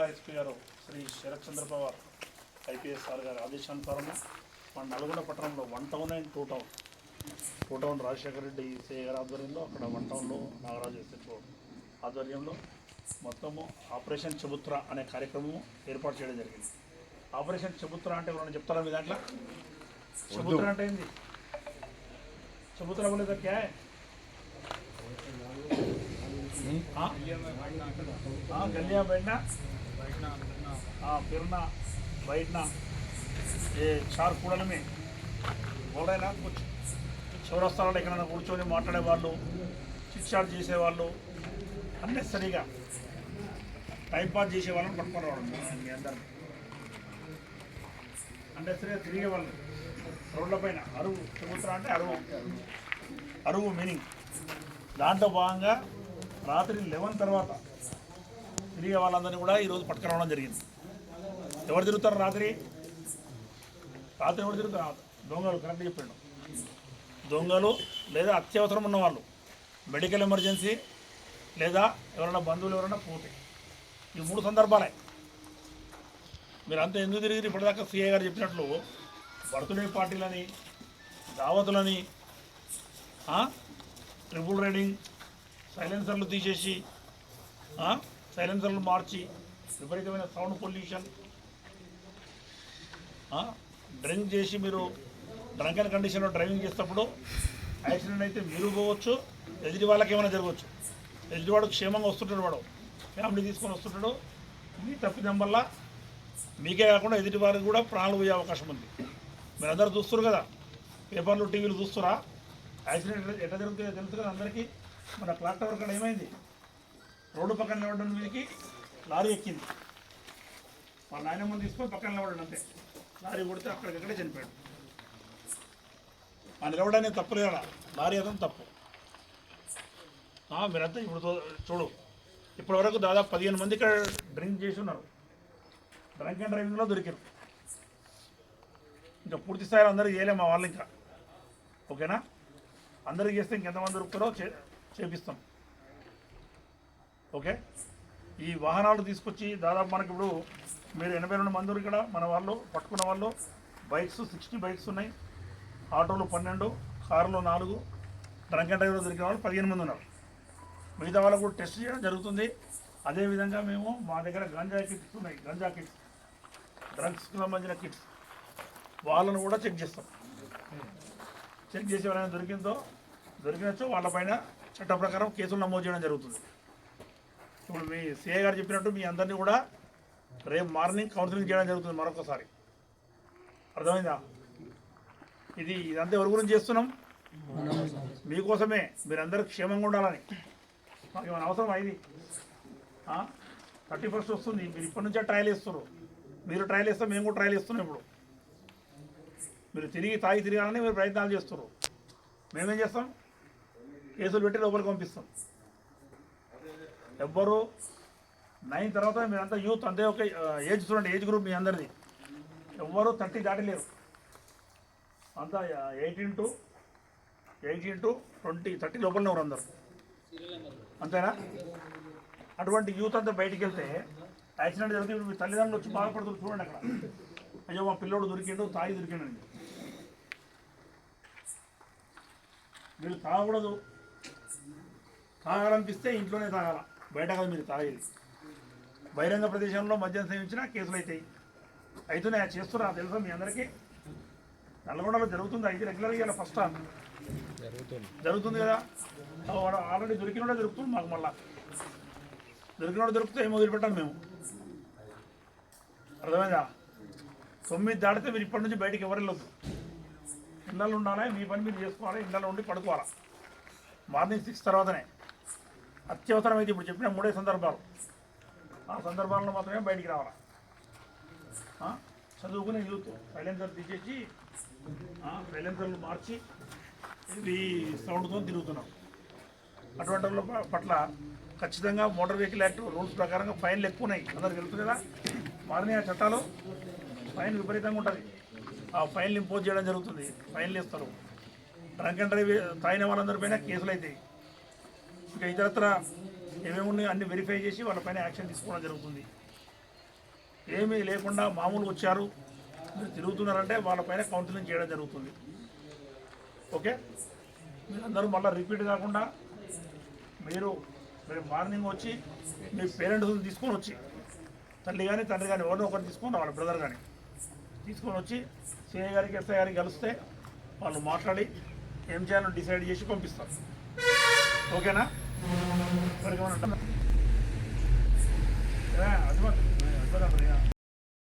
జిల్లా ఎస్పీ గారు Shri Sharath Pawar IPS sir గారి ఆదేశానుసారము మన నల్గొండ పట్టణంలో one town and two town. Two town Rajasekhara Reddy ECI గారి ఆధ్వర్యంలో అక్కడ వన్ టౌన్లో నాగరాజు ఎస్ఎస్ఓ ఆధ్వర్యంలో మొత్తము ఆపరేషన్ చబుత్ర అనే కార్యక్రమము ఏర్పాటు చేయడం జరిగింది. ఆపరేషన్ చబుత్ర అంటే ఎవరైనా చెప్తారా మీ దాంట్లో? చబుత్ర అంటే ఏంది? చబుత్ర బోలేదా క్యా? గల్లియా फिरना बैठना ये चार కూడల में बोल रहे ना कुछ చౌరస్తాలలో ఎక్కడైనా కూర్చొని మాట్లాడే వాళ్ళు చిట్చాట్ చేసేవాళ్ళు అన్నెసరిగా టైంపాస్ చేసే వాళ్ళని పట్టుకొని రావడం మీ అందరిని అన్నెసరిగా తిరిగే వాళ్ళు రోడ్ల పైన అరువు చెబుతున్నా అంటే అరువు అరువు మీనింగ్ దాంట్లో భాగంగా రాత్రి లెవెన్ తర్వాత తిరిగే వాళ్ళందరినీ కూడా ఈరోజు పట్టుకురావడం జరిగింది. ఎవరు తిరుగుతారు రాత్రి? రాత్రి ఎవరు తిరుగుతారు? దొంగలు కరెక్ట్ చెప్పాడు. దొంగలు లేదా అత్యవసరం ఉన్న వాళ్ళు మెడికల్ ఎమర్జెన్సీ లేదా ఎవరైనా బంధువులు ఎవరైనా పోతే. ఈ మూడు సందర్భాలే. మీరు అంతా ఎందుకు తిరిగి ఇప్పటిదాకా సీఏ గారు చెప్పినట్లు బర్త్డే పార్టీలని దావతులని ట్రిపుల్ రైడింగ్ సైలెన్సర్లు తీసేసి సైలెన్సర్లు మార్చి విపరీతమైన సౌండ్ పొల్యూషన్. డ్రింక్ చేసి మీరు డ్రంక్ అండ్ కండిషన్లో డ్రైవింగ్ చేసేటప్పుడు యాక్సిడెంట్ అయితే మీరు పోవచ్చు ఎదుటి వాళ్ళకి ఏమైనా జరగవచ్చు. ఎదుటివాడు క్షేమంగా వస్తుంటాడు వాడు ఫ్యామిలీ తీసుకొని వస్తుంటాడు. మీ తప్పిదం వల్ల మీకే కాకుండా ఎదుటి వారికి కూడా ప్రాణాలు పోయే అవకాశం ఉంది. మీరు అందరూ చూస్తారు కదా పేపర్లు టీవీలు చూస్తురా? యాక్సిడెంట్ ఎట్లా- జరుగుతుందో తెలుసు కదా అందరికీ. మన క్లాక్ టవర్ కూడా ఏమైంది? రోడ్డు పక్కన నిలబడడం మీదకి లారీ ఎక్కింది. వాళ్ళ నాయనమ్మని తీసుకొని పక్కన నిలబడడం అంతే. లారీ కొడితే అక్కడికక్కడే చనిపోయాడు. ఆ నిలబడనే తప్పులే కదా లారీ అతను తప్పు. మీరంతా ఇప్పుడు చూ- చూడు. ఇప్పటి వరకు దాదాపు పదిహేను మంది ఇక్కడ డ్రింక్ చేసి ఉన్నారు. డ్రంక్ అండ్ డ్రైవింగ్లో దొరికారు. ఇంకా పూర్తి స్థాయిలో అందరూ చేయలేము మా వాళ్ళు ఇంకా. ఓకేనా? అందరూ చేస్తే ఇంకెంతమంది దొరుకుతారో చే చేపిస్తాం. ఓకే? ఈ వాహనాలు తీసుకొచ్చి దాదాపు మనకి ఇప్పుడు మీరు ఎనభై రెండు మంది ఇక్కడ మన వాళ్ళు పట్టుకున్న వాళ్ళు. బైక్స్ సిక్స్టీ బైక్స్ ఉన్నాయి. ఆటోలు పన్నెండు కారులో నాలుగు డ్రంక్ అండ్ డ్రైవర్ దొరికిన వాళ్ళు పదిహేను మంది ఉన్నారు. మిగతా వాళ్ళకు కూడా టెస్ట్ చేయడం జరుగుతుంది. అదేవిధంగా మేము మా దగ్గర గంజా కిట్స్ ఉన్నాయి. గంజా కిట్స్ డ్రగ్స్కి సంబంధించిన కిట్స్. వాళ్ళను కూడా చెక్ చేస్తాం. చెక్ చేసి ఎవరైనా దొరికిందో దొరికినచ్చో వాళ్ళపైన చట్ట ప్రకారం కేసులు నమోదు చేయడం జరుగుతుంది. ఇప్పుడు మీ సిఐ గారు చెప్పినట్టు మీ అందరినీ కూడా రేపు మార్నింగ్ కౌన్సిలింగ్ చేయడం జరుగుతుంది మరొకసారి. అర్థమైందా? ఇది ఇదంతా ఎవరి గురించి చేస్తున్నాం? మీకోసమే. మీరందరూ క్షేమంగా ఉండాలని. మాకు ఏమైనా అవసరం అయింది థర్టీ ఫస్ట్ వస్తుంది. మీరు ఇప్పటి నుంచే ట్రయల్ చేస్తున్నారు. మీరు ట్రయల్ చేస్తే మేము కూడా ట్రయల్ చేస్తున్నాం ఇప్పుడు. మీరు తిరిగి తాగి తిరగాలని మీరు ప్రయత్నాలు చేస్తున్నారు. మేమేం చేస్తాం? కేసులు పెట్టి లోపలికి పంపిస్తాం. ఎవ్వరు నైన్ తర్వాత మీరంతా యూత్ అంతే ఒక ఏజ్ చూడండి ఏజ్ గ్రూప్ మీ అందరిది. ఎవ్వరు థర్టీ దాటలేరు. అంతా eighteen to eighteen to twenty thirty లోపలనే ఉన్నారు అందరు. అంతేనా? అటువంటి యూత్ అంతా బయటికి వెళ్తే యాక్సిడెంట్ జరిగితే మీ తల్లిదండ్రులు వచ్చి బాధపడుతున్నారు. చూడండి అక్కడ. అయ్యో మా పిల్లోడు దొరికిండు తాగి దొరికిండండి. మీరు తాగకూడదు. తాగాలనిపిస్తే ఇంట్లోనే తాగాల. బయట కాదు మీరు తాగేది. బహిరంగ ప్రదేశంలో మద్యం సేవించినా కేసులు అవుతాయి అవుతున్నాయి చేస్తున్నా తెలుసా మీ అందరికీ? నల్గొండలో జరుగుతుంది. అయితే రెగ్యులర్గా ఇలా ఫస్ట్ జరుగుతుంది. కదా? ఆల్రెడీ దొరికినోడే దొరుకుతుంది మాకు మళ్ళా. దొరికినోడు దొరికితే ఏమో వదిలిపెట్టాలి మేము? అర్థమైందా? తొమ్మిది దాటితే మీరు ఇప్పటి నుంచి బయటికి ఎవరు వెళ్ళొద్దు. ఇళ్ళలో ఉండాలి మీ పని మీరు చేసుకోవాలి ఇళ్ళలో ఉండి పడుకోవాలి. మార్నింగ్ సిక్స్ తర్వాతనే. అత్యవసరమైతే ఇప్పుడు చెప్పిన మూడే సందర్భాలు. ఆ సందర్భాల్లో మాత్రమే బయటికి రావాలి? చదువుకునే యూత్ సైలెన్సర్ తీసేసి సైలెన్సర్లు మార్చి ఇది సౌండ్తో తిరుగుతున్నాం. అటువంటి పట్ల ఖచ్చితంగా మోటార్ వెహికల్ యాక్ట్ రూల్స్ ప్రకారంగా ఫైన్లు ఎక్కువ ఉన్నాయి అందరు తెలుస్తుంది కదా మారిన ఆ చట్టాలు ఫైన్ విపరీతంగా ఉంటుంది. ఆ ఫైన్లు ఇంపోజ్ చేయడం జరుగుతుంది. ఫైన్లు ఇస్తారు. డ్రంక్ అండ్ డ్రైవ్ తాగిన వాళ్ళందరిపైన కేసులు అవుతాయి ఇక ఇతరత్ర ఏమేమి ఉన్నాయో అన్ని వెరిఫై చేసి వాళ్ళపైన యాక్షన్ తీసుకోవడం జరుగుతుంది. ఏమీ లేకుండా మామూలుగా వచ్చారు మీరు తిరుగుతున్నారంటే వాళ్ళపైన కౌన్సిలింగ్ చేయడం జరుగుతుంది. ఓకే మీరందరూ మళ్ళీ రిపీట్ కాకుండా మీరు రేపు మార్నింగ్ వచ్చి మీ పేరెంట్స్ని తీసుకొని వచ్చి తల్లి కానీ తండ్రి కానీ ఎవరినో ఒకరిని తీసుకొని వాళ్ళ బ్రదర్ కానీ తీసుకొని వచ్చి సిఐ గారికి ఎస్ఐ గారికి కలిస్తే వాళ్ళు మాట్లాడి ఏం చేయాలో డిసైడ్ చేసి పంపిస్తారు. ఓకేనా మరి ఏమన్నా ఉంటుందా?